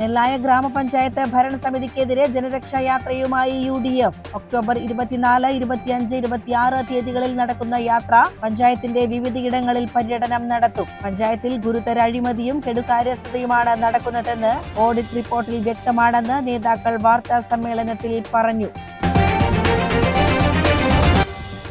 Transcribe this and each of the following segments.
നെല്ലായ ഗ്രാമപഞ്ചായത്ത് ഭരണസമിതിക്കെതിരെ ജനരക്ഷാ യാത്രയുമായി യു ഡി എഫ് ഒക്ടോബർ ഇരുപത്തിനാല് ഇരുപത്തിയഞ്ച് ഇരുപത്തിയാറ് തീയതികളിൽ നടക്കുന്ന യാത്ര പഞ്ചായത്തിന്റെ വിവിധയിടങ്ങളിൽ പര്യടനം നടത്തും. പഞ്ചായത്തിൽ ഗുരുതര അഴിമതിയും കെടുകാര്യസ്ഥതയുമാണ് നടക്കുന്നതെന്ന് ഓഡിറ്റ് റിപ്പോർട്ടിൽ വ്യക്തമാണെന്ന് നേതാക്കൾ വാർത്താ സമ്മേളനത്തിൽ പറഞ്ഞു.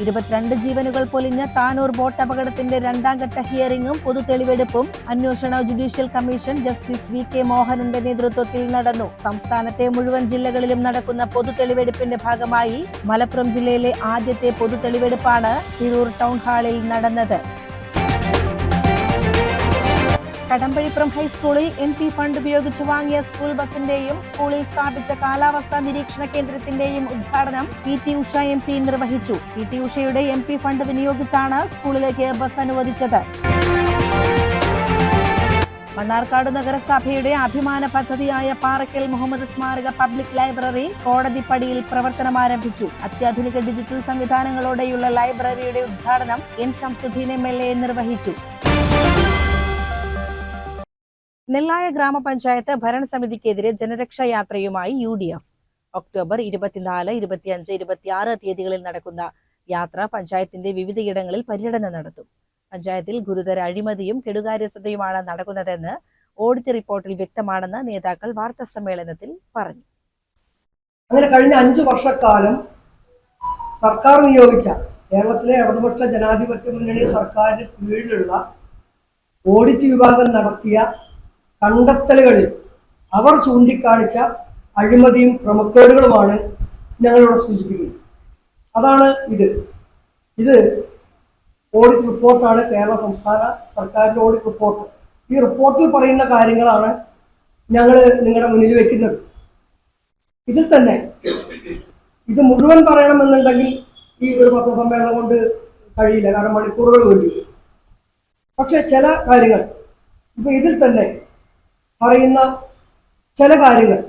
ഇരുപത്തിരണ്ട് ജീവനുകൾ പൊലിഞ്ഞ താനൂർ ബോട്ട് അപകടത്തിന്റെ രണ്ടാം ഘട്ട ഹിയറിംഗും പൊതു തെളിവെടുപ്പും അന്വേഷണ judicial commission justice V K മോഹനന്റെ നേതൃത്വത്തിൽ നടന്നു. സംസ്ഥാനത്തെ മുഴുവൻ ജില്ലകളിലും നടക്കുന്ന പൊതു തെളിവെടുപ്പിന്റെ ഭാഗമായി മലപ്പുറം ജില്ലയിലെ ആദ്യത്തെ പൊതു തെളിവെടുപ്പാണ് തിരൂർ ടൗൺ ഹാളിൽ നടന്നത്. കടമ്പഴിപ്പുറം ഹൈസ്കൂളിൽ എൻ പി ഫണ്ട് ഉപയോഗിച്ച് വാങ്ങിയ സ്കൂൾ ബസിന്റെയും സ്കൂളിൽ സ്ഥാപിച്ച കാലാവസ്ഥാ നിരീക്ഷണ കേന്ദ്രത്തിന്റെയും ഉദ്ഘാടനം P T Usha M P നിർവഹിച്ചു. പി ടി ഉഷയുടെ എം പി ഫണ്ട് വിനിയോഗിച്ചാണ് സ്കൂളിലേക്ക് ബസ് അനുവദിച്ചത്. മണ്ണാർക്കാട് നഗരസഭയുടെ അഭിമാന പദ്ധതിയായ പാറക്കൽ മുഹമ്മദ് സ്മാരക പബ്ലിക് ലൈബ്രറി കോടതിപ്പടിയിൽ പ്രവർത്തനം ആരംഭിച്ചു. അത്യാധുനിക ഡിജിറ്റൽ സംവിധാനങ്ങളോടെയുള്ള ലൈബ്രറിയുടെ ഉദ്ഘാടനം എൻ ഷംസുദ്ദീൻ എം എ നിർവഹിച്ചു. നെല്ലായ ഗ്രാമപഞ്ചായത്ത് ഭരണസമിതിക്കെതിരെ ജനരക്ഷാ യാത്രയുമായി യു ഡി എഫ്. ഒക്ടോബർ ഇരുപത്തിനാല് ഇരുപത്തിയഞ്ച് ഇരുപത്തിയാറ് തീയതികളിൽ നടക്കുന്ന യാത്ര പഞ്ചായത്തിന്റെ വിവിധയിടങ്ങളിൽ പര്യടനം നടത്തും. പഞ്ചായത്തിൽ ഗുരുതര അഴിമതിയും കെടുകാര്യസ്ഥതയുമാണ് നടക്കുന്നതെന്ന് ഓഡിറ്റ് റിപ്പോർട്ടിൽ വ്യക്തമാണെന്ന് നേതാക്കൾ വാർത്താ സമ്മേളനത്തിൽ പറഞ്ഞു. അങ്ങനെ കഴിഞ്ഞ അഞ്ചു വർഷക്കാലം സർക്കാർ നിയോഗിച്ച കേരളത്തിലെ ഇടതുപക്ഷ ജനാധിപത്യ മുന്നണി സർക്കാരിന് കീഴിലുള്ള ഓഡിറ്റ് വിഭാഗം നടത്തിയ കണ്ടെത്തലുകളിൽ അവർ ചൂണ്ടിക്കാണിച്ച അഴിമതിയും ക്രമക്കേടുകളുമാണ് ഞങ്ങളിവിടെ സൂചിപ്പിക്കുന്നത്. അതാണ് ഇത്. ഇത് ഓഡിറ്റ് റിപ്പോർട്ടാണ് കേരള സംസ്ഥാന സർക്കാരിന്റെ ഓഡിറ്റ് റിപ്പോർട്ട് ഈ റിപ്പോർട്ടിൽ പറയുന്ന കാര്യങ്ങളാണ് ഞങ്ങൾ നിങ്ങളുടെ മുന്നിൽ വെക്കുന്നത്. ഇതിൽ തന്നെ ഇത് മുഴുവൻ പറയണമെന്നുണ്ടെങ്കിൽ ഈ ഒരു പത്രസമ്മേളനം കൊണ്ട് കഴിയില്ല. കാരണം മണിക്കൂറുകൾ വേണ്ടി പക്ഷെ ചില കാര്യങ്ങൾ. ഇപ്പൊ ഇതിൽ തന്നെ പറയുന്ന ചില കാര്യങ്ങൾ.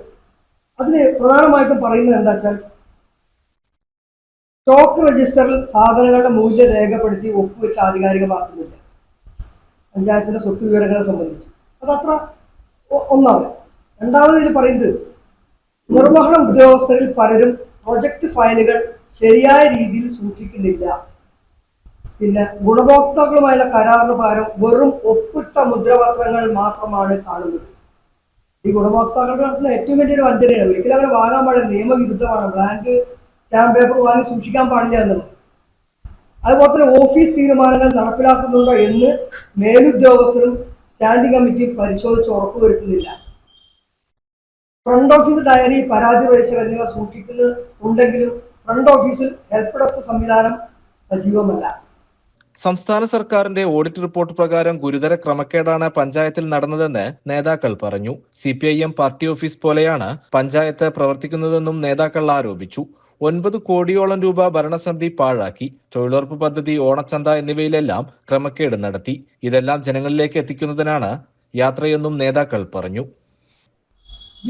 അതിന് പ്രധാനമായിട്ടും പറയുന്നത് എന്താ വെച്ചാൽ സ്റ്റോക്ക് രജിസ്റ്ററിൽ സാധനങ്ങളുടെ മൂല്യം രേഖപ്പെടുത്തി ഒപ്പുവെച്ച് ആധികാരികമാക്കുന്നില്ല. പഞ്ചായത്തിന്റെ സ്വത്ത് വിവരങ്ങളെ സംബന്ധിച്ച്. അതത്ര ഒന്നാമത്. രണ്ടാമത് ഇതിൽ പറയുന്നത് നിർവഹണ ഉദ്യോഗസ്ഥരിൽ പലരും പ്രൊജക്ട് ഫയലുകൾ ശരിയായ രീതിയിൽ സൂക്ഷിക്കുന്നില്ല. പിന്നെ ഗുണഭോക്താക്കളുമായുള്ള കരാറിന് പകരം വെറും ഒപ്പിട്ട മുദ്രപത്രങ്ങൾ മാത്രമാണ് കാണുന്നത്. ഈ ഗുണഭോക്താക്കളുടെ നടത്തുന്ന ഏറ്റവും വലിയൊരു വഞ്ചനയാണ്. ഒരിക്കലും അങ്ങനെ വാങ്ങാൻ പാടില്ല. നിയമവിരുദ്ധമാണ് ബ്ലാങ്ക് സ്റ്റാമ്പ് പേപ്പർ വാങ്ങി സൂക്ഷിക്കാൻ പാടില്ല എന്നുള്ളത്. അതുപോലെ തന്നെ ഓഫീസ് തീരുമാനങ്ങൾ നടപ്പിലാക്കുന്നുണ്ടോ എന്ന് മേലുദ്യോഗസ്ഥരും സ്റ്റാൻഡിംഗ് കമ്മിറ്റിയും പരിശോധിച്ച് ഉറപ്പുവരുത്തുന്നില്ല. ഫ്രണ്ട് ഓഫീസ് ഡയറി പരാതി രജിസ്റ്റർ എന്നിവ സൂക്ഷിക്കുന്നുണ്ടെങ്കിലും ഫ്രണ്ട് ഓഫീസിൽ ഹെൽപ്പ് ഡെസ്ക് സംവിധാനം സജീവമല്ല. സംസ്ഥാന സർക്കാരിന്റെ ഓഡിറ്റ് റിപ്പോർട്ട് പ്രകാരം ഗുരുതര ക്രമക്കേടാണ് പഞ്ചായത്തിൽ നടന്നതെന്ന് നേതാക്കൾ പറഞ്ഞു. C P I M party office പോലെയാണ് പഞ്ചായത്ത് പ്രവർത്തിക്കുന്നതെന്നും നേതാക്കൾ ആരോപിച്ചു. ഒൻപത് കോടിയോളം രൂപ ഭരണസമിതി പാഴാക്കി. തൊഴിലുറപ്പ് പദ്ധതി ഓണച്ചന്ത എന്നിവയിലെല്ലാം ക്രമക്കേട് നടത്തി. ഇതെല്ലാം ജനങ്ങളിലേക്ക് എത്തിക്കുന്നതിനാണ് യാത്രയെന്നും നേതാക്കൾ പറഞ്ഞു.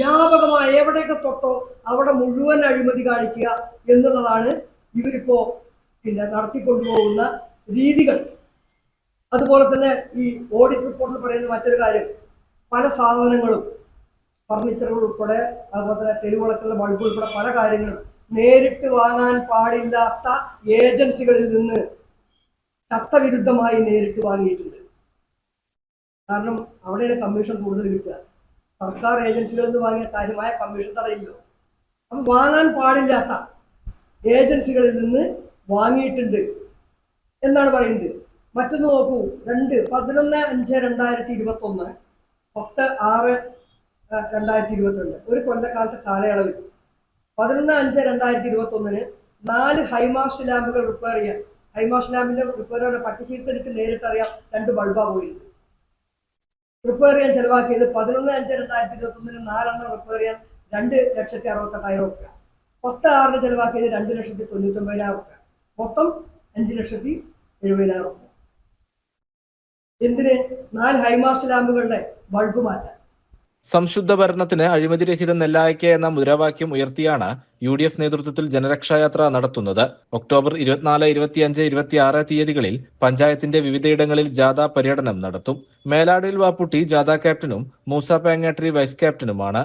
വ്യാപകമായി എവിടെയൊക്കെ തൊട്ടോ അവിടെ മുഴുവൻ അഴിമതി കാണിക്കുക എന്നുള്ളതാണ് ഇവരിപ്പോ പിന്നെ നടത്തിക്കൊണ്ടുപോകുന്ന രീതികൾ. അതുപോലെ തന്നെ ഈ ഓഡിറ്റ് റിപ്പോർട്ടിൽ പറയുന്ന മറ്റൊരു കാര്യം പല സാധനങ്ങളും ഫർണിച്ചറുകൾ ഉൾപ്പെടെ അതുപോലെ തന്നെ തെരുവിളക്കുള്ള ബൾബ് ഉൾപ്പെടെ പല കാര്യങ്ങളും നേരിട്ട് വാങ്ങാൻ പാടില്ലാത്ത ഏജൻസികളിൽ നിന്ന് ചട്ടവിരുദ്ധമായി നേരിട്ട് വാങ്ങിയിട്ടുണ്ട്. കാരണം അവിടെയാണ് കമ്മീഷൻ കൂടുതൽ കിട്ടുക. സർക്കാർ ഏജൻസികളിൽ നിന്ന് വാങ്ങിയ കാര്യമായ കമ്മീഷൻ തടയില്ലോ. അപ്പം വാങ്ങാൻ പാടില്ലാത്ത ഏജൻസികളിൽ നിന്ന് വാങ്ങിയിട്ടുണ്ട്. എന്നാണ് പറയുന്നത്. മറ്റൊന്ന് നോക്കൂ. രണ്ട് പതിനൊന്ന് അഞ്ച് രണ്ടായിരത്തി ഇരുപത്തി ഒന്ന് പത്ത് ആറ് രണ്ടായിരത്തി ഇരുപത്തിരണ്ട് ഒരു കൊല്ലക്കാലത്തെ കാലയളവിൽ. പതിനൊന്ന് അഞ്ച് രണ്ടായിരത്തി ഇരുപത്തി ഒന്നിന് നാല് ഹൈമാസ് ലാമ്പുകൾ റിപ്പയർ ചെയ്യാൻ. ഹൈമാസ് ലാമ്പിന്റെ റിപ്പയർ പട്ടിശീലത്ത് എനിക്ക് നേരിട്ട് അറിയാം രണ്ട് ബൾബാ പോയിരുന്നു റിപ്പയർ ചെയ്യാൻ ചെലവാക്കിയത് പതിനൊന്ന് അഞ്ച് രണ്ടായിരത്തി ഇരുപത്തി ഒന്നിന് നാലെണ്ണം റിപ്പയർ ചെയ്യാൻ രണ്ട് ലക്ഷത്തി അറുപത്തെട്ടായിരം റുപ്യ പത്ത് ആറിന് ചെലവാക്കിയത് രണ്ട് ലക്ഷത്തി തൊണ്ണൂറ്റൊമ്പതിനായിരം റുപ്യ മൊത്തം അഞ്ച് ലക്ഷത്തി എഴുപതിനായിരം റുപ്യ എന്തിന്? നാല് ഹൈമാസ്റ്റ് ലാമ്പുകളുടെ ബൾബ് മാറ്റാൻ. സംശുദ്ധ ഭരണത്തിന് അഴിമതിരഹിത നെല്ലായ്ക്ക എന്ന മുദ്രാവാക്യം ഉയർത്തിയാണ് യു ഡി എഫ് നേതൃത്വത്തിൽ ജനരക്ഷായാത്ര നടത്തുന്നത്. ഒക്ടോബർ ഇരുപത്തിനാല് ഇരുപത്തിയഞ്ച് ഇരുപത്തിയാറ് തീയതികളിൽ പഞ്ചായത്തിന്റെ വിവിധയിടങ്ങളിൽ ജാഥ പര്യടനം നടത്തും. മേലാടിൽ വാപ്പുട്ടി ജാഥ ക്യാപ്റ്റനും മൂസ പാങ്ങാട്രി വൈസ് ക്യാപ്റ്റനുമാണ്.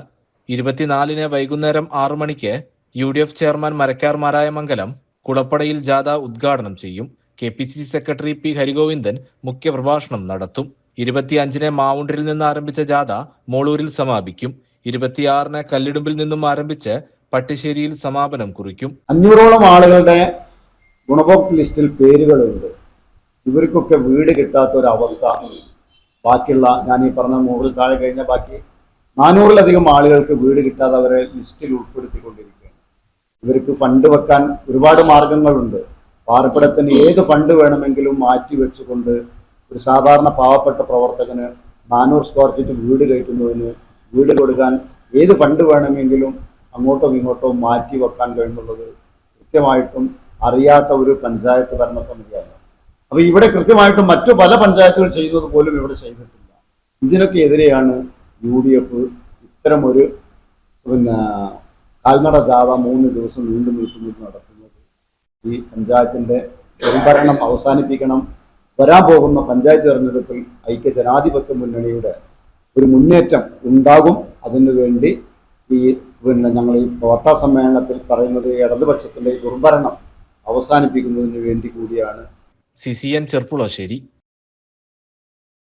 ഇരുപത്തിനാലിന് വൈകുന്നേരം ആറു മണിക്ക് U D F chairman Marakkar Marayamangalam കുളപ്പടയിൽ ജാഥ ഉദ്ഘാടനം ചെയ്യും. K P C C secretary P Harigovindan മുഖ്യപ്രഭാഷണം നടത്തും. ഇരുപത്തിയഞ്ചിന് മാവുണ്ടിൽ നിന്ന് ആരംഭിച്ച ജാഥ മോളൂരിൽ സമാപിക്കും. ഇരുപത്തിയാറിന് കല്ലിടുമ്പിൽ നിന്നും ആരംഭിച്ച് പട്ടിശ്ശേരിയിൽ സമാപനം കുറിക്കും. അഞ്ഞൂറോളം ആളുകളുടെ ഗുണഭോക്തൃ ലിസ്റ്റിൽ പേരുകളുണ്ട്. ഇവർക്കൊക്കെ വീട് കിട്ടാത്ത ഒരു അവസ്ഥ ബാക്കിയുള്ള ഞാൻ ഈ പറഞ്ഞ നൂറിൽ താഴെ കഴിഞ്ഞ ബാക്കി നാനൂറിലധികം ആളുകൾക്ക് വീട് കിട്ടാതെ അവരെ ലിസ്റ്റിൽ ഉൾപ്പെടുത്തിക്കൊണ്ടിരിക്കുകയാണ്. ഇവർക്ക് ഫണ്ട് വെക്കാൻ ഒരുപാട് മാർഗങ്ങളുണ്ട്. പാർപ്പിടത്തിന് ഏത് ഫണ്ട് വേണമെങ്കിലും മാറ്റി വെച്ചുകൊണ്ട് ഒരു സാധാരണ പാവപ്പെട്ട പ്രവർത്തകന് നാനൂറ് സ്ക്വയർ ഫീറ്റ് വീട് കയറ്റുന്നതിന് വീട് കൊടുക്കാൻ ഏത് ഫണ്ട് വേണമെങ്കിലും അങ്ങോട്ടും ഇങ്ങോട്ടോ മാറ്റി വെക്കാൻ കഴിയുന്നുള്ളത് കൃത്യമായിട്ടും അറിയാത്ത ഒരു പഞ്ചായത്ത് ഭരണസമിതിയാണ്. അപ്പൊ ഇവിടെ കൃത്യമായിട്ടും മറ്റു പല പഞ്ചായത്തുകൾ ചെയ്യുന്നത് പോലും ഇവിടെ ചെയ്തിട്ടില്ല. ഇതിനൊക്കെ എതിരെയാണ് യു ഡി എഫ് ഇത്തരമൊരു പിന്നെ കാൽനട ജാഥ മൂന്ന് ദിവസം നീണ്ടു നിൽക്കുന്നത് നടത്തുന്നത്. ഈ പഞ്ചായത്തിന്റെ ഭരണം അവസാനിപ്പിക്കണം. വരാൻ പോകുന്ന പഞ്ചായത്ത് തെരഞ്ഞെടുപ്പിൽ ഐക്യ ജനാധിപത്യ മുന്നണിയുടെ ഒരു മുന്നേറ്റം ഉണ്ടാകും. അതിനു വേണ്ടി ഈ പിന്നെ ഞങ്ങൾ ഈ വാർത്താ സമ്മേളനത്തിൽ പറയുന്നത് ഇടതുപക്ഷത്തിന്റെ ദുർഭരണം അവസാനിപ്പിക്കുന്നതിന് വേണ്ടി കൂടിയാണ്. C C N Cherpulassery.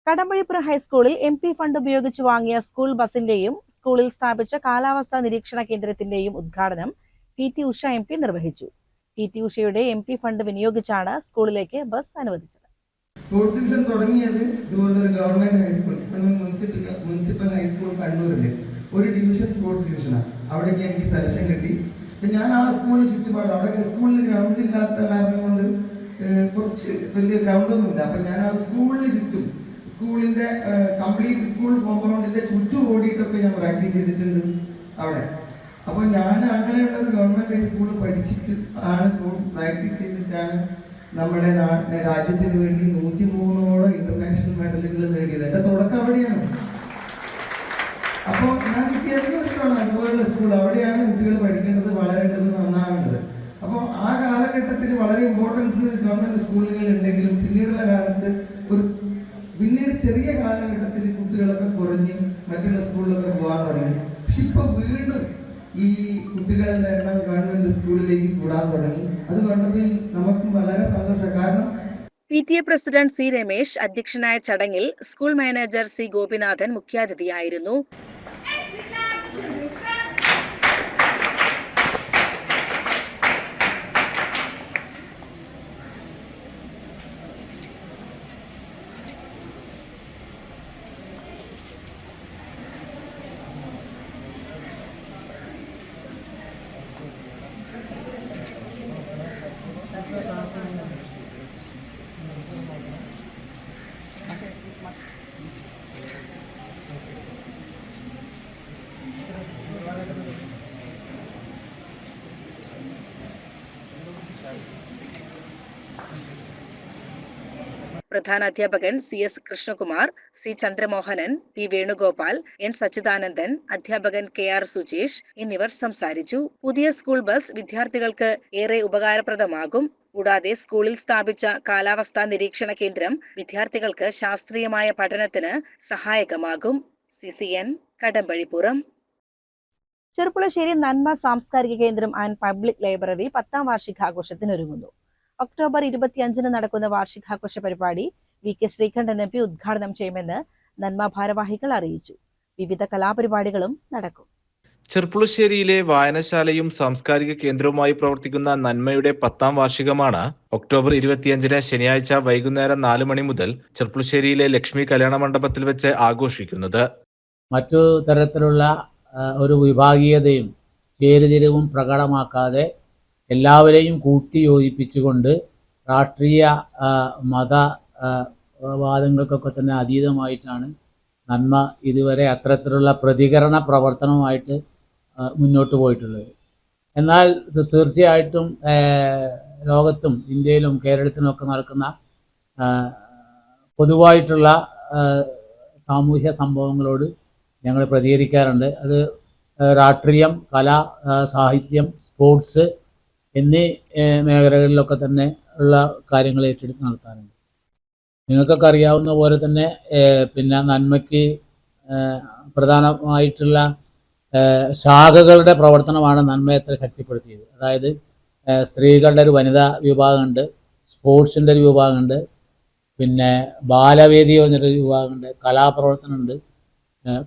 Kadampazhipuram ഹൈസ്കൂളിൽ എം പി ഫണ്ട് ഉപയോഗിച്ച് വാങ്ങിയ സ്കൂൾ ബസിന്റെയും സ്കൂളിൽ സ്ഥാപിച്ച കാലാവസ്ഥാ നിരീക്ഷണ കേന്ദ്രത്തിന്റെയും ഉദ്ഘാടനം P T Usha M P നിർവഹിച്ചു. പി ടി ഉഷയുടെ എം പി ഫണ്ട് വിനിയോഗിച്ചാണ് സ്കൂളിലേക്ക് ബസ് അനുവദിച്ചത്. സ്പോർട്സ് സെക്ഷൻ തുടങ്ങിയത് ഇതുപോലെ ഒരു government high school municipal municipal high school കണ്ണൂരിൽ ഒരു ഡിവിഷൻ സ്പോർട്സ് ഡിവിഷനാണ് അവിടേക്ക് എനിക്ക് സെലക്ഷൻ കിട്ടി. ഞാൻ ആ സ്കൂളിന് ചുറ്റുപാട് അവിടെ സ്കൂളിൽ ഗ്രൗണ്ട് ഇല്ലാത്ത കാരണം കൊണ്ട് കുറച്ച് വലിയ ഗ്രൗണ്ടൊന്നും ഇല്ല. അപ്പം ഞാൻ ആ സ്കൂളിന് ചുറ്റും സ്കൂളിന്റെ കംപ്ലീറ്റ് സ്കൂൾ കോമ്പൗണ്ടിന്റെ ചുറ്റും ഓടിയിട്ടൊക്കെ ഞാൻ പ്രാക്ടീസ് ചെയ്തിട്ടുണ്ട് അവിടെ. അപ്പൊ ഞാൻ അങ്ങനെയുള്ള ഒരു ഗവൺമെന്റ് സ്കൂളിൽ പഠിച്ചിട്ട് ആണ് സ്കൂൾ പ്രാക്ടീസ് ചെയ്തിട്ടാണ് നമ്മുടെ നാട്ടിലെ രാജ്യത്തിന് വേണ്ടി നൂറ്റി മൂന്നോളം ഇന്റർനാഷണൽ മെഡലുകൾ നേടിയത്. എന്റെ തുടക്കം അവിടെയാണ്. അപ്പോൾ ഞാൻ വിദ്യാഭ്യാസ ഇഷ്ടമാണ് അതുപോലുള്ള സ്കൂൾ അവിടെയാണ് കുട്ടികൾ പഠിക്കേണ്ടത് വളരേണ്ടത് നന്നാവേണ്ടത്. അപ്പോൾ ആ കാലഘട്ടത്തിൽ വളരെ ഇമ്പോർട്ടൻസ് ഗവൺമെന്റ് സ്കൂളുകൾ ഉണ്ടെങ്കിലും പിന്നീടുള്ള കാലത്ത് ഒരു പിന്നീട് ചെറിയ കാലഘട്ടത്തിൽ കുട്ടികളൊക്കെ കുറഞ്ഞ് മറ്റുള്ള സ്കൂളിലൊക്കെ പോകാൻ തുടങ്ങി. പക്ഷെ ഇപ്പൊ വീണ്ടും ഈ കുട്ടികളുടെ എണ്ണം ഗവൺമെന്റ് സ്കൂളിലേക്ക് കൂടാൻ തുടങ്ങി. അത് കണ്ടപ്പോൾ നമുക്കും വളരെ സന്തോഷം. കാരണം P T A president C Ramesh അധ്യക്ഷനായ ചടങ്ങിൽ സ്കൂൾ മാനേജർ സി ഗോപിനാഥൻ മുഖ്യാതിഥിയായിരുന്നു. പ്രധാനാധ്യാപകൻ C S Krishnakumar C Chandramohanan P Venugopal N Sachidanandan അധ്യാപകൻ കെ ആർ സുജേഷ് എന്നിവർ സംസാരിച്ചു. പുതിയ സ്കൂൾ ബസ് വിദ്യാർത്ഥികൾക്ക് ഏറെ ഉപകാരപ്രദമാകും. കൂടാതെ സ്കൂളിൽ സ്ഥാപിച്ച കാലാവസ്ഥാ നിരീക്ഷണ കേന്ദ്രം വിദ്യാർത്ഥികൾക്ക് ശാസ്ത്രീയമായ പഠനത്തിന് സഹായകമാകും. C C N Kadampazhipuram. Cherpulassery നന്മ സാംസ്കാരിക കേന്ദ്രം ആൻഡ് പബ്ലിക് ലൈബ്രറി പത്താം വാർഷികാഘോഷത്തിനൊരുങ്ങുന്നു. ഒക്ടോബർ ഇരുപത്തിയഞ്ചിന് നടക്കുന്ന വാർഷികാഘോഷ പരിപാടി V K Sreekandan M P ഉദ്ഘാടനം ചെയ്യുമെന്ന് നന്മ ഭാരവാഹികൾ അറിയിച്ചു. വിവിധ കലാപരിപാടികളും നടക്കും. ചെർപ്പുളശ്ശേരിയിലെ വായനശാലയും സാംസ്കാരിക കേന്ദ്രവുമായി പ്രവർത്തിക്കുന്ന നന്മയുടെ പത്താം വാർഷികമാണ് ഒക്ടോബർ ഇരുപത്തിയഞ്ചിന് ശനിയാഴ്ച വൈകുന്നേരം നാല് മണി മുതൽ ചെർപ്പുളശ്ശേരിയിലെ ലക്ഷ്മി കല്യാണ മണ്ഡപത്തിൽ വെച്ച് ആഘോഷിക്കുന്നത്. മറ്റു തരത്തിലുള്ള ഒരു വിഭാഗീയതയും ചേരുതിരിവും പ്രകടമാക്കാതെ എല്ലാവരെയും കൂട്ടി യോജിപ്പിച്ചുകൊണ്ട് രാഷ്ട്രീയ മത വാദങ്ങൾക്കൊക്കെ തന്നെ അതീതമായിട്ടാണ് നന്മ ഇതുവരെ അത്തരത്തിലുള്ള പ്രതികരണ പ്രവർത്തനവുമായിട്ട് മുന്നോട്ട് പോയിട്ടുള്ളത്. എന്നാൽ തീർച്ചയായിട്ടും ലോകത്തും ഇന്ത്യയിലും കേരളത്തിലും ഒക്കെ നടക്കുന്ന പൊതുവായിട്ടുള്ള സാമൂഹ്യ സംഭവങ്ങളോട് ഞങ്ങൾ പ്രതികരിക്കാറുണ്ട്. അത് രാഷ്ട്രീയം കല സാഹിത്യം സ്പോർട്സ് എന്നീ മേഖലകളിലൊക്കെ തന്നെ ഉള്ള കാര്യങ്ങൾ ഏറ്റെടുത്ത് നടത്താറുണ്ട്. നിങ്ങൾക്കൊക്കെ അറിയാവുന്ന പോലെ തന്നെ പിന്നെ നന്മയ്ക്ക് പ്രധാനമായിട്ടുള്ള ശാഖകളുടെ പ്രവർത്തനമാണ് നന്മയെ എത്ര ശക്തിപ്പെടുത്തിയത്. അതായത് സ്ത്രീകളുടെ ഒരു വനിതാ വിഭാഗമുണ്ട് സ്പോർട്സിന്റെ ഒരു വിഭാഗമുണ്ട് പിന്നെ ബാലവേദി പറഞ്ഞിട്ടൊരു വിഭാഗമുണ്ട് കലാപ്രവർത്തനമുണ്ട്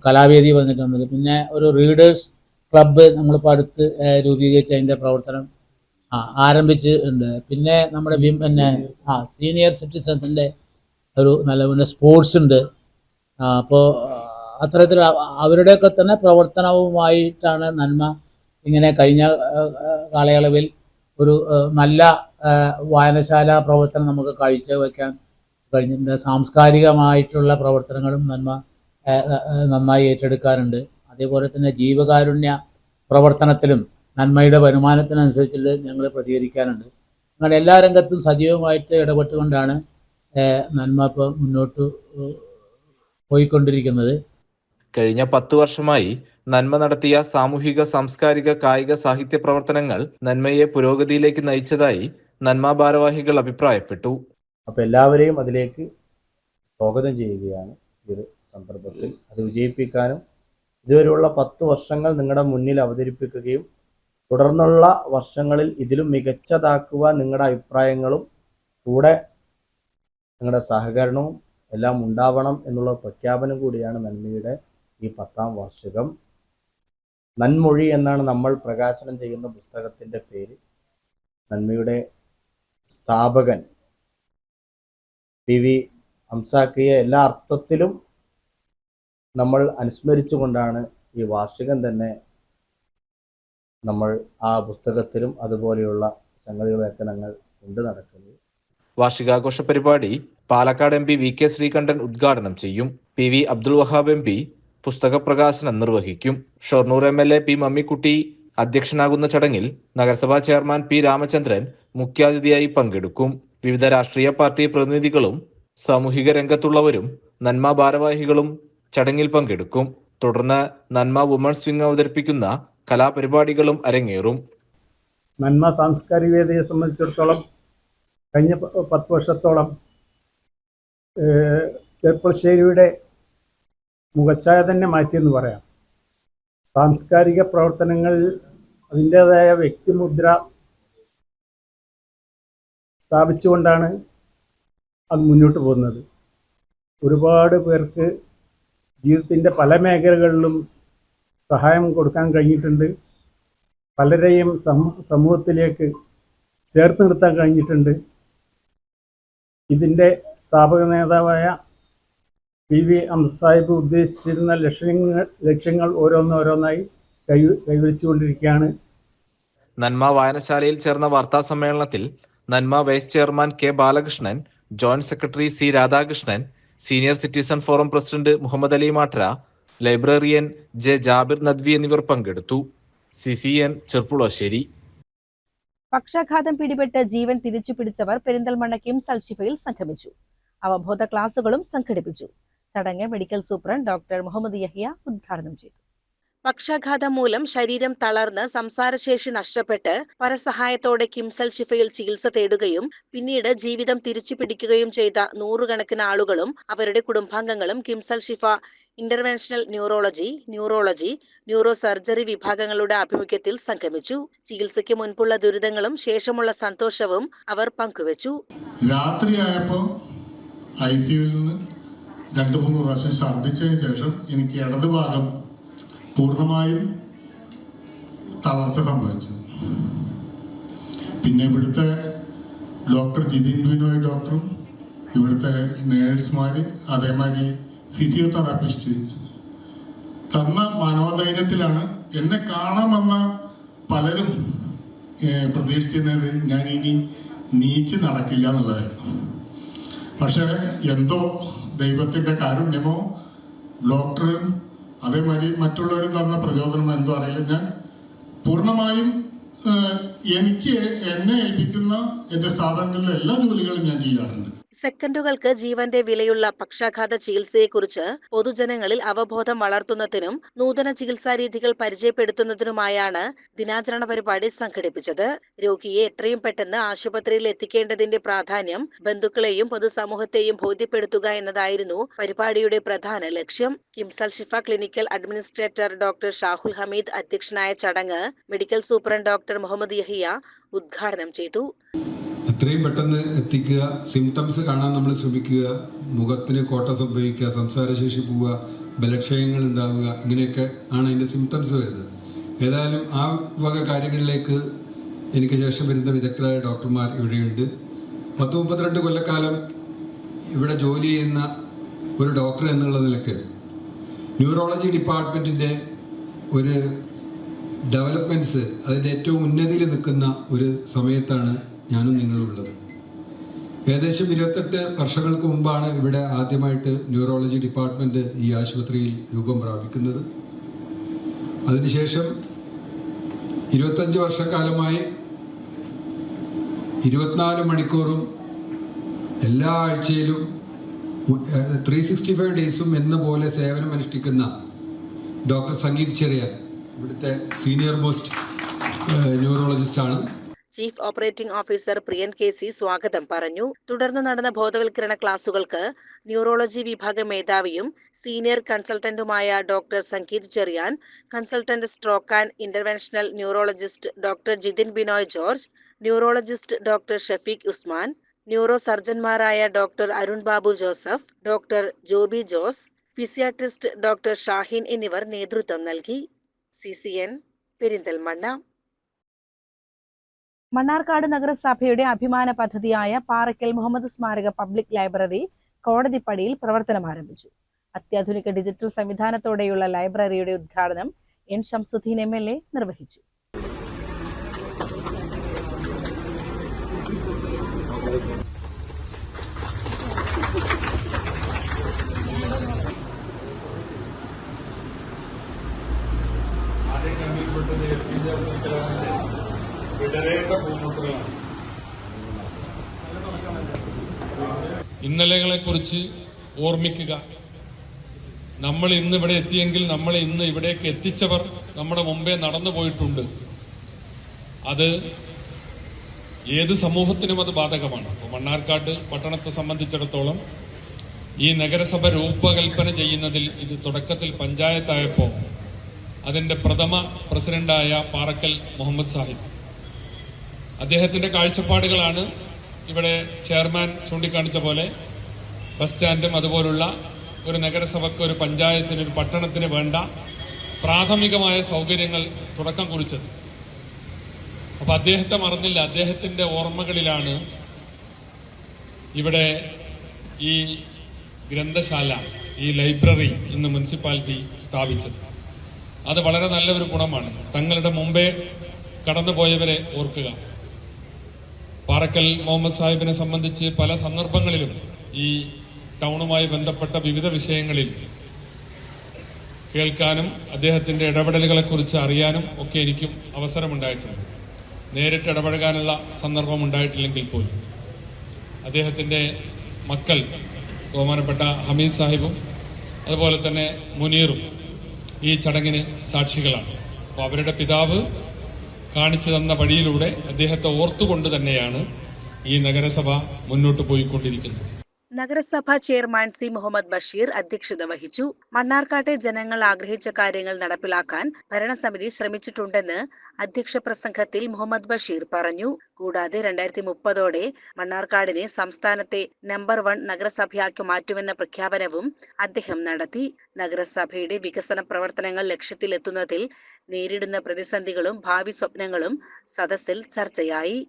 കലാവേദി വന്നിട്ടുണ്ട്. പിന്നെ ഒരു റീഡേഴ്സ് ക്ലബ്ബ് നമ്മളിപ്പോൾ അടുത്ത് രൂപീകരിച്ച് അതിന്റെ പ്രവർത്തനം ആ ആരംഭിച്ച് ഉണ്ട്. പിന്നെ നമ്മുടെ വിം പിന്നെ ആ സീനിയർ സിറ്റിസൺസിന്റെ ഒരു നല്ല പിന്നെ സ്പോർട്സ് ഉണ്ട്. അപ്പോൾ അത്തരത്തിൽ അവ- അവരുടെയൊക്കെ തന്നെ പ്രവർത്തനവുമായിട്ടാണ് നന്മ ഇങ്ങനെ കഴിഞ്ഞ കാലയളവിൽ ഒരു നല്ല വായനശാല പ്രവർത്തനം നമുക്ക് കാഴ്ചവെക്കാൻ കഴിഞ്ഞിട്ടുണ്ട്. സാംസ്കാരികമായിട്ടുള്ള പ്രവർത്തനങ്ങളും നന്മ നന്നായി ഏറ്റെടുക്കാറുണ്ട്. അതേപോലെ തന്നെ ജീവകാരുണ്യ പ്രവർത്തനത്തിലും നന്മയുടെ വരുമാനത്തിനനുസരിച്ചുള്ള ഞങ്ങൾ പ്രതികരിക്കാറുണ്ട്. അങ്ങനെ എല്ലാ രംഗത്തും സജീവമായിട്ട് ഇടപെട്ടുകൊണ്ടാണ് നന്മ ഇപ്പോൾ മുന്നോട്ട് പോയിക്കൊണ്ടിരിക്കുന്നത്. കഴിഞ്ഞ പത്തു വർഷമായി നന്മ നടത്തിയ സാമൂഹിക സാംസ്കാരിക കായിക സാഹിത്യ പ്രവർത്തനങ്ങൾ നന്മയെ പുരോഗതിയിലേക്ക് നയിച്ചതായി നന്മ ഭാരവാഹികൾ അഭിപ്രായപ്പെട്ടു. അപ്പോൾ എല്ലാവരെയും അതിലേക്ക് സ്വാഗതം ചെയ്യുകയാണ് ഈ ഒരു സന്ദർഭത്തിൽ. അത് വിജയിപ്പിക്കാനും ഇതുവരെയുള്ള പത്ത് വർഷങ്ങൾ നിങ്ങളുടെ മുന്നിൽ അവതരിപ്പിക്കുകയും തുടർന്നുള്ള വർഷങ്ങളിൽ ഇതിലും മികച്ചതാക്കുവാൻ നിങ്ങളുടെ അഭിപ്രായങ്ങളും കൂടെ നിങ്ങളുടെ സഹകരണവും എല്ലാം ഉണ്ടാവണം എന്നുള്ള പ്രഖ്യാപനം കൂടിയാണ് നന്മയുടെ ഈ പത്താം വാർഷികം. നന്മൊഴി എന്നാണ് നമ്മൾ പ്രകാശനം ചെയ്യുന്ന പുസ്തകത്തിന്റെ പേര്. നന്മയുടെ സ്ഥാപകൻ പി വി ഹംസാക്കിയെ എല്ലാ അർത്ഥത്തിലും നമ്മൾ അനുസ്മരിച്ചുകൊണ്ടാണ് ഈ വാർഷികം തന്നെ നമ്മൾ ആ പുസ്തകത്തിലും അതുപോലെയുള്ള സംഗതികളൊക്കെ ഞങ്ങൾ കൊണ്ടു നടക്കുന്നത് വാർഷികാഘോഷ പരിപാടി Palakkad M P V K Sreekandan ഉദ്ഘാടനം ചെയ്യും. P V Abdul Wahab M P പുസ്തക പ്രകാശനം നിർവഹിക്കും. Shoranur M L A P Mammikutty അധ്യക്ഷനാകുന്ന ചടങ്ങിൽ നഗരസഭാ ചെയർമാൻ പി രാമചന്ദ്രൻ മുഖ്യാതിഥിയായി പങ്കെടുക്കും. വിവിധ രാഷ്ട്രീയ പാർട്ടി പ്രതിനിധികളും സാമൂഹിക രംഗത്തുള്ളവരും നന്മ ഭാരവാഹികളും ചടങ്ങിൽ പങ്കെടുക്കും. തുടർന്ന് നന്മ വുമൺസ് വിംഗ് അവതരിപ്പിക്കുന്ന കലാപരിപാടികളും അരങ്ങേറും. നന്മ സാംസ്കാരിക വേദിയെ സംബന്ധിച്ചിടത്തോളം കഴിഞ്ഞ പത്ത് വർഷത്തോളം ചെർപ്പളശ്ശേരിയുടെ മുഖച്ഛായ തന്നെ മാറ്റിയെന്ന് പറയാം. സാംസ്കാരിക പ്രവർത്തനങ്ങൾ അതിന്റേതായ വ്യക്തിമുദ്ര സ്ഥാപിച്ചുകൊണ്ടാണ് അത് മുന്നോട്ട് പോകുന്നത്. ഒരുപാട് പേർക്ക് ജീവിതത്തിന്റെ പല മേഖലകളിലും സഹായം കൊടുക്കാൻ കഴിഞ്ഞിട്ടുണ്ട്. പലരെയും സമൂഹത്തിലേക്ക് ചേർത്ത് നിർത്താൻ കഴിഞ്ഞിട്ടുണ്ട്. ഇതിന്റെ സ്ഥാപക നേതാവായ പി വി അംസാഹിബ് ഉദ്ദേശിച്ചിരുന്ന ലക്ഷ്യങ്ങൾ ലക്ഷ്യങ്ങൾ ഓരോന്നോരോന്നായി കൈ കൈവരിച്ചുകൊണ്ടിരിക്കുകയാണ്. നന്മ വായനശാലയിൽ ചേർന്ന വാർത്താ സമ്മേളനത്തിൽ നന്മ vice chairman K Balakrishnan joint secretary C Radhakrishnan senior citizen forum president Muhammad Ali Matra librarian J Jabir Nadvi എന്നിവർ പങ്കെടുത്തു. C C N Cherpulassery. പക്ഷാഘാതം പിടിപെട്ട് ജീവൻ തിരിച്ചു പിടിച്ചവർ പെരിന്തൽമണ്ണ കിംസ് അൽഷിഫയിൽ സംഗമിച്ചു അവബോധ ക്ലാസുകളും സംഘടിപ്പിച്ചു. ചടങ്ങ് medical superintendent doctor Muhammad Yahiya ഉദ്ഘാടനം ചെയ്തു. പക്ഷാഘാതം മൂലം ശരീരം തളർന്ന് സംസാരശേഷി നഷ്ടപ്പെട്ട് പരസഹായത്തോടെ കിംസൽ ഷിഫയിൽ ചികിത്സ തേടുകയും പിന്നീട് ജീവിതം തിരിച്ചു പിടിക്കുകയും ചെയ്ത നൂറുകണക്കിന് ആളുകളും അവരുടെ കുടുംബാംഗങ്ങളും KIMS Al Shifa interventional neurology neurology neuro surgery വിഭാഗങ്ങളുടെ ആഭിമുഖ്യത്തിൽ സംഗമിച്ചു. ചികിത്സയ്ക്ക് മുൻപുള്ള ദുരിതങ്ങളും ശേഷമുള്ള സന്തോഷവും അവർ പങ്കുവച്ചു. രാത്രിയായപ്പോൾ ഐ സിയുവിൽ നിന്ന് രണ്ട് മൂന്ന് പ്രാവശ്യം ഛർദ്ദിച്ചതിന് ശേഷം എനിക്ക് ഇടത് ഭാഗം പൂർണമായും തളർച്ച സംഭവിച്ചു. പിന്നെ ഇവിടുത്തെ ഡോക്ടർ ജിതിൻ ഡോക്ടറും ഇവിടുത്തെ നേഴ്സുമാര് അതേമാതിരി ഫിസിയോതെറാപ്പിസ്റ്റ് തന്ന മനോധൈര്യത്തിലാണ് എന്നെ കാണാമെന്ന പലരും പ്രതീക്ഷിച്ചിരുന്നത് ഞാൻ ഇനി നീച്ച് നടക്കില്ല എന്നുള്ളതായിരുന്നു. പക്ഷേ എന്തോ ദൈവത്തിന്റെ കാരുണ്യമോ ഡോക്ടറും അതേമാതിരി മറ്റുള്ളവരും തന്ന പ്രചോദനം എന്തോ അറിയില്ല. ഞാൻ പൂർണമായും എനിക്ക് എന്നെ ഏൽപ്പിക്കുന്ന എന്റെ സ്ഥാപനങ്ങളിലെ എല്ലാ ജോലികളും ഞാൻ ചെയ്യാറുണ്ട്. സെക്കൻഡുകൾക്ക് ജീവന്റെ വിലയുള്ള പക്ഷാഘാത ചികിത്സയെക്കുറിച്ച് പൊതുജനങ്ങളിൽ അവബോധം വളർത്തുന്നതിനും നൂതന ചികിത്സാ രീതികൾ പരിചയപ്പെടുത്തുന്നതിനുമായാണ് ദിനാചരണ പരിപാടി സംഘടിപ്പിച്ചത്. രോഗിയെ എത്രയും പെട്ടെന്ന് ആശുപത്രിയിൽ എത്തിക്കേണ്ടതിന്റെ പ്രാധാന്യം ബന്ധുക്കളെയും പൊതുസമൂഹത്തെയും ബോധ്യപ്പെടുത്തുക എന്നതായിരുന്നു പരിപാടിയുടെ പ്രധാന ലക്ഷ്യം. KIMS Al Shifa clinical administrator doctor Shahul Hameed അധ്യക്ഷനായ ചടങ്ങ് medical superintendent doctor Muhammad Yahiya ഉദ്ഘാടനം ചെയ്തു. എത്രയും പെട്ടെന്ന് എത്തിക്കുക സിംറ്റംസ് കാണാൻ നമ്മൾ ശ്രമിക്കുക മുഖത്തിന് കോട്ട സംഭവിക്കുക സംസാരശേഷി പോവുക ബലക്ഷയങ്ങൾ ഉണ്ടാവുക ഇങ്ങനെയൊക്കെ ആണ് അതിന്റെ സിംറ്റംസ് വരുന്നത്. ഏതായാലും ആ വക കാര്യങ്ങളിലേക്ക് എനിക്ക് ശേഷം വരുന്ന വിദഗ്ധരായ ഡോക്ടർമാർ ഇവിടെയുണ്ട്. പത്ത് മുപ്പത്തിരണ്ട് കൊല്ലക്കാലം ഇവിടെ ജോലി ചെയ്യുന്ന ഒരു ഡോക്ടർ എന്നുള്ള നിലയ്ക്ക് ന്യൂറോളജി ഡിപ്പാർട്ട്മെന്റിന്റെ ഒരു ഡെവലപ്മെന്റ്സ് അതിന്റെ ഏറ്റവും ഉന്നതിയിൽ നിൽക്കുന്ന ഒരു സമയത്താണ് ഞാനും നിങ്ങളുള്ളത്. ഏകദേശം ഇരുപത്തെട്ട് വർഷങ്ങൾക്ക് മുമ്പാണ് ഇവിടെ ആദ്യമായിട്ട് ന്യൂറോളജി ഡിപ്പാർട്ട്മെന്റ് ഈ ആശുപത്രിയിൽ രൂപം പ്രാപിക്കുന്നത്. അതിനുശേഷം ഇരുപത്തഞ്ച് വർഷക്കാലമായി ഇരുപത്തിനാല് മണിക്കൂറും എല്ലാ ആഴ്ചയിലും ത്രീ സിക്സ്റ്റി ഫൈവ് ഡേയ്സും എന്ന പോലെ സേവനം അനുഷ്ഠിക്കുന്ന ഡോക്ടർ സംഗീത് ചെറിയാൻ ഇവിടുത്തെ senior most ന്യൂറോളജിസ്റ്റാണ്. Chief operating officer Priyan K C സ്വാഗതം പറഞ്ഞു. തുടർന്ന് നടന്ന ബോധവൽക്കരണ ക്ലാസുകൾക്ക് ന്യൂറോളജി വിഭാഗ മേധാവിയും senior കൺസൾട്ടന്റുമായ doctor Sangeeth Cherian consultant stroke and interventional neurologist doctor Jithin Binoy George neurologist doctor Shafeeq Usman neuro സർജൻമാരായ doctor Arun Babu Joseph doctor Joby Jose physiatrist doctor Shahin എന്നിവർ നേതൃത്വം നൽകി. C C N Perinthalmanna. Mannarkkad നഗരസഭയുടെ അഭിമാന പദ്ധതിയായ പാറയ്ക്കൽ മുഹമ്മദ് സ്മാരക public library കോടതിപ്പടിയിൽ പ്രവർത്തനം ആരംഭിച്ചു. അത്യാധുനിക ഡിജിറ്റൽ സംവിധാനത്തോടെയുള്ള ലൈബ്രറിയുടെ ഉദ്ഘാടനം എൻ ഷംസുദ്ദീൻ എം നിർവഹിച്ചു. ഇന്നലകളെ കുറിച്ച് ഓർമ്മിക്കുക. നമ്മൾ ഇന്ന് ഇവിടെ എത്തിയെങ്കിൽ നമ്മൾ ഇന്ന് ഇവിടേക്ക് എത്തിച്ചവർ നമ്മുടെ മുമ്പേ നടന്നു പോയിട്ടുണ്ട്. അത് ഏത് സമൂഹത്തിനും അത് ബാധകമാണ്. മണ്ണാർക്കാട് പട്ടണത്തെ സംബന്ധിച്ചിടത്തോളം ഈ നഗരസഭ രൂപകൽപ്പന ചെയ്യുന്നതിൽ ഇത് തുടക്കത്തിൽ പഞ്ചായത്തായപ്പോൾ അതിന്റെ പ്രഥമ പ്രസിഡന്റായ പാറക്കൽ മുഹമ്മദ് സാഹിബ്. അദ്ദേഹത്തിന്റെ കാഴ്ചപ്പാടുകളാണ് ഇവിടെ ചെയർമാൻ ചൂണ്ടിക്കാണിച്ച പോലെ ബസ് സ്റ്റാൻഡും അതുപോലുള്ള ഒരു നഗരസഭയ്ക്ക് ഒരു പഞ്ചായത്തിന് ഒരു പട്ടണത്തിന് വേണ്ട പ്രാഥമികമായ സൗകര്യങ്ങൾ തുടക്കം കുറിച്ചത്. അപ്പൊ അദ്ദേഹത്തെ മറന്നില്ല. അദ്ദേഹത്തിന്റെ ഓർമ്മകളിലാണ് ഇവിടെ ഈ ഗ്രന്ഥശാല ഈ ലൈബ്രറി ഇന്ന് മുനിസിപ്പാലിറ്റി സ്ഥാപിച്ചത്. അത് വളരെ നല്ല ഒരു ഗുണമാണ്. തങ്ങളുടെ മുമ്പേ കടന്നുപോയവരെ ഓർക്കുക. പാറക്കൽ മുഹമ്മദ് സാഹിബിനെ സംബന്ധിച്ച് പല സന്ദർഭങ്ങളിലും ഈ ടൗണുമായി ബന്ധപ്പെട്ട വിവിധ വിഷയങ്ങളിൽ കേൾക്കാനും അദ്ദേഹത്തിന്റെ ഇടപെടലുകളെ കുറിച്ച് അറിയാനും ഒക്കെ എനിക്കും അവസരമുണ്ടായിട്ടുണ്ട്. നേരിട്ട് ഇടപഴകാനുള്ള സന്ദർഭം ഉണ്ടായിട്ടില്ലെങ്കിൽ പോലും. അദ്ദേഹത്തിന്റെ മക്കൾ ബഹുമാനപ്പെട്ട ഹമീദ് സാഹിബും അതുപോലെ തന്നെ മുനീറും ഈ ചടങ്ങിന് സാക്ഷികളാണ്. അപ്പോൾ അവരുടെ പിതാവ് കാണിച്ചു തന്ന വഴിയിലൂടെ അദ്ദേഹത്തെ ഓർത്തുകൊണ്ട് തന്നെയാണ് ഈ നഗരസഭ മുന്നോട്ട് പോയിക്കൊണ്ടിരിക്കുന്നത്. നഗരസഭാ ചെയർമാൻ സി മുഹമ്മദ് ബഷീർ അധ്യക്ഷത വഹിച്ചു. മണ്ണാർക്കാട്ടെ ജനങ്ങൾ ആഗ്രഹിച്ച കാര്യങ്ങൾ നടപ്പിലാക്കാൻ ഭരണസമിതി ശ്രമിച്ചിട്ടുണ്ടെന്ന് അധ്യക്ഷ പ്രസംഗത്തിൽ മുഹമ്മദ് ബഷീർ പറഞ്ഞു. കൂടാതെ രണ്ടായിരത്തി മുപ്പതോടെ മണ്ണാർക്കാടിനെ സംസ്ഥാനത്തെ നമ്പർ വൺ നഗരസഭയാക്കി മാറ്റുമെന്ന പ്രഖ്യാപനവും അദ്ദേഹം നടത്തി. നഗരസഭയുടെ വികസന പ്രവർത്തനങ്ങൾ ലക്ഷ്യത്തിലെത്തുന്നതിൽ നേരിടുന്ന പ്രതിസന്ധികളും ഭാവി സ്വപ്നങ്ങളും സദസ്സിൽ ചർച്ചയായി.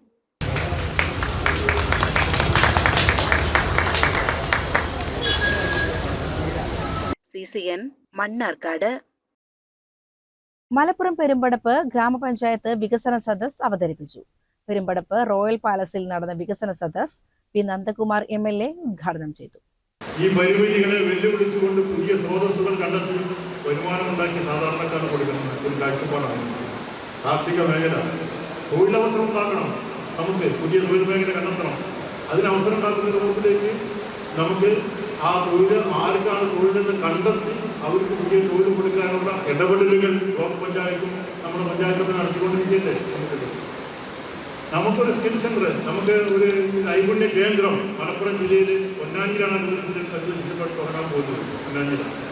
C C N Mannarkkad. Malappuram Perumpadappu ഗ്രാമപഞ്ചായത്ത് വികസന സദസ് അവതരിപ്പിച്ചു. പെരുമ്പടപ്പ് റോയൽ പാലസിൽ നടന്ന വികസന സദസ് P Nandakumar M L A ഉദ്ഘാടനം ചെയ്തു. ഈ പരിമിതികളെ വെല്ലുവിളിച്ചുകൊണ്ട് പുതിയ സ്രോതസ്സുകൾ കണ്ടെത്തി വരുമാനമുണ്ടാക്കി സാധാരണക്കാർ കൊടുക്കുന്ന ഒരു കാഴ്ചപ്പാടാണ്. കാർഷിക മേഖല. തൊഴിലവസരം ഉണ്ടാക്കണം. നമുക്ക് പുതിയ തൊഴിൽ മേഖല കണ്ടെത്തണം. അതിന് അവസരം ഉണ്ടാക്കുന്ന രൂപത്തിലേക്ക് നമുക്ക് ആ തൊഴിൽ തൊഴിലെന്ന് കണ്ടെത്തി അവർക്ക് പുതിയ തൊഴിൽ കൊടുക്കാനുള്ള ഇടപെടലുകൾ ബ്ലോക്ക് പഞ്ചായത്തും നമ്മുടെ പഞ്ചായത്തൊക്കെ നടത്തിക്കൊണ്ടിരിക്കുകയല്ലേ നമുക്കിത് നമുക്കൊരു സ്കിൽ സെന്റർ നമുക്ക് ഒരു നൈപുണ്യ കേന്ദ്രം മലപ്പുറം ജില്ലയിൽ പൊന്നാനിയിലാണ് തുടങ്ങാൻ പോകുന്നത് പൊന്നാനിയിലാണ്.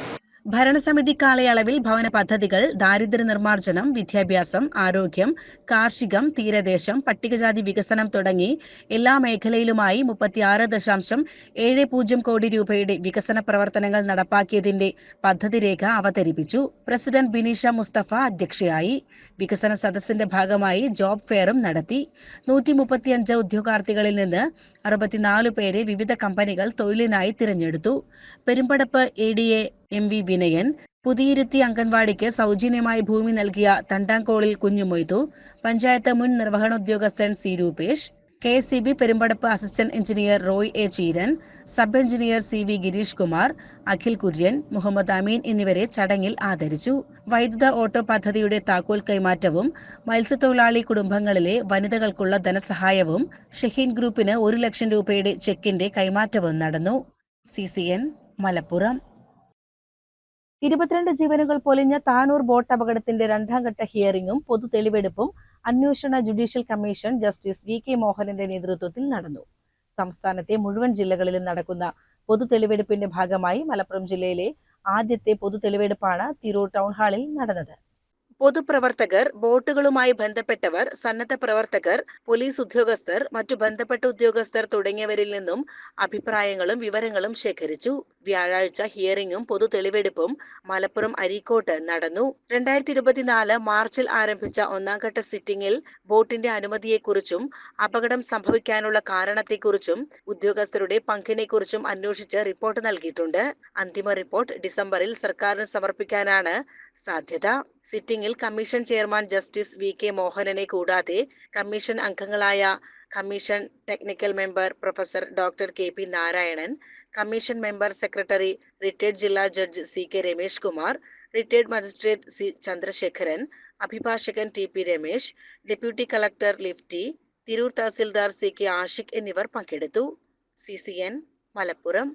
ഭരണസമിതി കാലയളവിൽ ഭവന പദ്ധതികൾ ദാരിദ്ര്യ നിർമ്മാർജനം വിദ്യാഭ്യാസം ആരോഗ്യം കാർഷികം തീരദേശം പട്ടികജാതി വികസനം തുടങ്ങി എല്ലാ മേഖലയിലുമായി മുപ്പത്തിയാറ് ദശാംശം ഏഴ് പൂജ്യം കോടി രൂപയുടെ വികസന പ്രവർത്തനങ്ങൾ നടപ്പാക്കിയതിന്റെ പദ്ധതി രേഖ അവതരിപ്പിച്ചു. പ്രസിഡന്റ് ബിനീഷ മുസ്തഫ അധ്യക്ഷയായി. വികസന സദസ്സിന്റെ ഭാഗമായി ജോബ് ഫെയറും നടത്തി. നൂറ്റി മുപ്പത്തിയഞ്ച് ഉദ്യോഗാർത്ഥികളിൽ നിന്ന് അറുപത്തിനാല് പേരെ വിവിധ കമ്പനികൾ തൊഴിലിനായി തിരഞ്ഞെടുത്തു. Perumpadappu A D A M V Vinayan Puthiyiruthi അംഗൻവാടിക്ക് സൗജന്യമായി ഭൂമി നൽകിയ തണ്ടാങ്കോളിൽ കുഞ്ഞുമൊയ്തു പഞ്ചായത്ത് മുൻ നിർവഹണ ഉദ്യോഗസ്ഥൻ C Rupesh K C B Perumpadappu assistant engineer Roy A Cheeran sub engineer C V Girish Kumar Akhil Kurian Muhammad Ameen എന്നിവരെ ചടങ്ങിൽ ആദരിച്ചു. വൈദ്യുത ഓട്ടോ പദ്ധതിയുടെ താക്കോൽ കൈമാറ്റവും മത്സ്യത്തൊഴിലാളി കുടുംബങ്ങളിലെ വനിതകൾക്കുള്ള ധനസഹായവും ഷഹീൻ ഗ്രൂപ്പിന് ഒരു ലക്ഷം രൂപയുടെ ചെക്കിന്റെ കൈമാറ്റവും നടന്നു. സി മലപ്പുറം. ഇരുപത്തിരണ്ട് ജീവനുകൾ പൊലിഞ്ഞ താനൂർ ബോട്ട് അപകടത്തിന്റെ രണ്ടാം ഘട്ട ഹിയറിംഗും പൊതു തെളിവെടുപ്പും അന്വേഷണ judicial commission justice V K മോഹനന്റെ നേതൃത്വത്തിൽ നടന്നു. സംസ്ഥാനത്തെ മുഴുവൻ ജില്ലകളിലും നടക്കുന്ന പൊതു തെളിവെടുപ്പിന്റെ ഭാഗമായി മലപ്പുറം ജില്ലയിലെ ആദ്യത്തെ പൊതു തെളിവെടുപ്പാണ് തിരൂർ ടൗൺ ഹാളിൽ നടന്നത്. പൊതുപ്രവർത്തകർ ബോട്ടുകളുമായി ബന്ധപ്പെട്ടവർ സന്നദ്ധ പ്രവർത്തകർ പോലീസ് ഉദ്യോഗസ്ഥർ മറ്റു ബന്ധപ്പെട്ട ഉദ്യോഗസ്ഥർ തുടങ്ങിയവരിൽ നിന്നും അഭിപ്രായങ്ങളും വിവരങ്ങളും ശേഖരിച്ചു. വ്യാഴാഴ്ച ഹിയറിംഗും പൊതു തെളിവെടുപ്പും മലപ്പുറം അരീക്കോട്ട് നടന്നു. രണ്ടായിരത്തി ഇരുപത്തിനാല് മാർച്ചിൽ ആരംഭിച്ച ഒന്നാംഘട്ട സിറ്റിംഗിൽ ബോട്ടിന്റെ അനുമതിയെക്കുറിച്ചും അപകടം സംഭവിക്കാനുള്ള കാരണത്തെക്കുറിച്ചും ഉദ്യോഗസ്ഥരുടെ പങ്കിനെക്കുറിച്ചും അന്വേഷിച്ച് റിപ്പോർട്ട് നൽകിയിട്ടുണ്ട്. അന്തിമ റിപ്പോർട്ട് ഡിസംബറിൽ സർക്കാരിന് സമർപ്പിക്കാനാണ് സാധ്യത. സിറ്റിംഗിൽ commission chairman justice V K മോഹനനെ കൂടാതെ കമ്മീഷൻ അംഗങ്ങളായ commission technical member professor doctor K P Narayanan commission member secretary retired ജില്ലാ judge C K Ramesh Kumar retired magistrate C Chandrasekharan അഭിഭാഷകൻ T P Ramesh deputy collector ലിഫ്റ്റി Tirur tahsildar C K Ashiq എന്നിവർ പങ്കെടുത്തു. C C N Malappuram.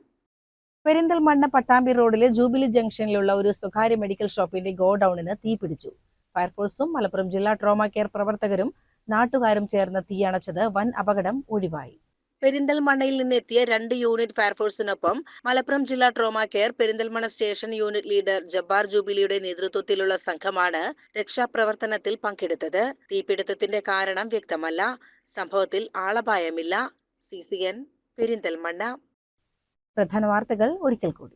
Perinthalmanna Pattambi റോഡിലെ jubilee ജംഗ്ഷനിലുള്ള ഒരു സ്വകാര്യ medical ഷോപ്പിന്റെ ഗോഡൌണിന് തീപിടിച്ചു ഫയർഫോഴ്സും മലപ്പുറം ജില്ലാ ട്രോമ കെയർ പ്രവർത്തകരും നാട്ടുകാരും ചേർന്ന് തീയണച്ചത് വൻ അപകടം ഒഴിവായി. പെരിന്തൽമണ്ണയിൽ നിന്നെത്തിയ രണ്ട് യൂണിറ്റ് ഫയർഫോഴ്സിനൊപ്പം മലപ്പുറം ജില്ലാ trauma care Perinthalmanna station unit leader Jabbar ജൂബിലിയുടെ നേതൃത്വത്തിലുള്ള സംഘമാണ് രക്ഷാപ്രവർത്തനത്തിൽ പങ്കെടുത്തത്. തീപിടുത്തത്തിന്റെ കാരണം വ്യക്തമല്ല. സംഭവത്തിൽ ആളപായമില്ല. C C N Perinthalmanna. പ്രധാന വാർത്തകൾ ഒരിക്കൽ കൂടി.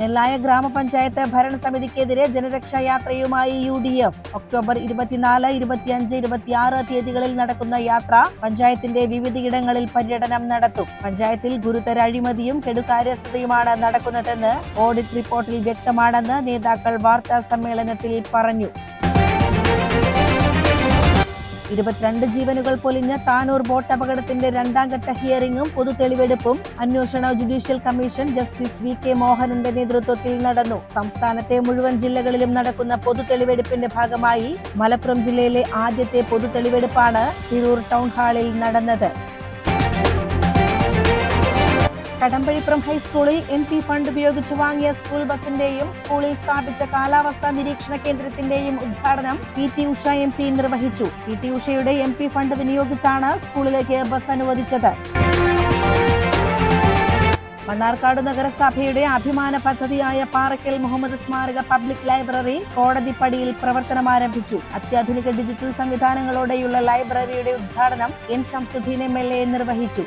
നെല്ലായ ഗ്രാമപഞ്ചായത്ത് ഭരണസമിതിക്കെതിരെ ജനരക്ഷാ യാത്രയുമായി യു ഡി എഫ് ഒക്ടോബർ ഇരുപത്തിനാല് ഇരുപത്തിയഞ്ച് ഇരുപത്തിയാറ് തീയതികളിൽ നടക്കുന്ന യാത്ര പഞ്ചായത്തിന്റെ വിവിധയിടങ്ങളിൽ പര്യടനം നടത്തും. പഞ്ചായത്തിൽ ഗുരുതര അഴിമതിയും കെടുകാര്യസ്ഥതയുമാണ് നടക്കുന്നതെന്ന് ഓഡിറ്റ് റിപ്പോർട്ടിൽ വ്യക്തമാണെന്ന് നേതാക്കൾ വാർത്താ സമ്മേളനത്തിൽ പറഞ്ഞു. ഇരുപത്തിരണ്ട് ജീവനുകൾ പൊലിഞ്ഞ താനൂർ ബോട്ട് അപകടത്തിന്റെ രണ്ടാം ഘട്ട ഹിയറിംഗും പൊതു തെളിവെടുപ്പും അന്വേഷണ judicial commission justice V K മോഹനന്റെ നേതൃത്വത്തിൽ നടന്നു. സംസ്ഥാനത്തെ മുഴുവൻ ജില്ലകളിലും നടക്കുന്ന പൊതു തെളിവെടുപ്പിന്റെ ഭാഗമായി മലപ്പുറം ജില്ലയിലെ ആദ്യത്തെ പൊതു തെളിവെടുപ്പാണ് തിരൂർ ടൗൺ ഹാളിൽ നടന്നത്. കടമ്പഴിപ്പുറം ഹൈസ്കൂളിൽ എം പി ഫണ്ട് ഉപയോഗിച്ച് വാങ്ങിയ സ്കൂൾ ബസിന്റെയും സ്കൂളിൽ സ്ഥാപിച്ച കാലാവസ്ഥാ നിരീക്ഷണ കേന്ദ്രത്തിന്റെയും ഉദ്ഘാടനം P T Usha M P നിർവഹിച്ചു. പി ടി ഉഷയുടെ എം പി ഫണ്ട് വിനിയോഗിച്ചാണ് സ്കൂളിലേക്ക് ബസ് അനുവദിച്ചത്. മണ്ണാർക്കാട് നഗരസഭയുടെ അഭിമാന പദ്ധതിയായ പാറക്കൽ മുഹമ്മദ് സ്മാരക പബ്ലിക് ലൈബ്രറി കോടതിപ്പടിയിൽ പ്രവർത്തനം ആരംഭിച്ചു. അത്യാധുനിക ഡിജിറ്റൽ സംവിധാനങ്ങളോടെയുള്ള ലൈബ്രറിയുടെ ഉദ്ഘാടനം എൻ എൽ എ നിർവഹിച്ചു.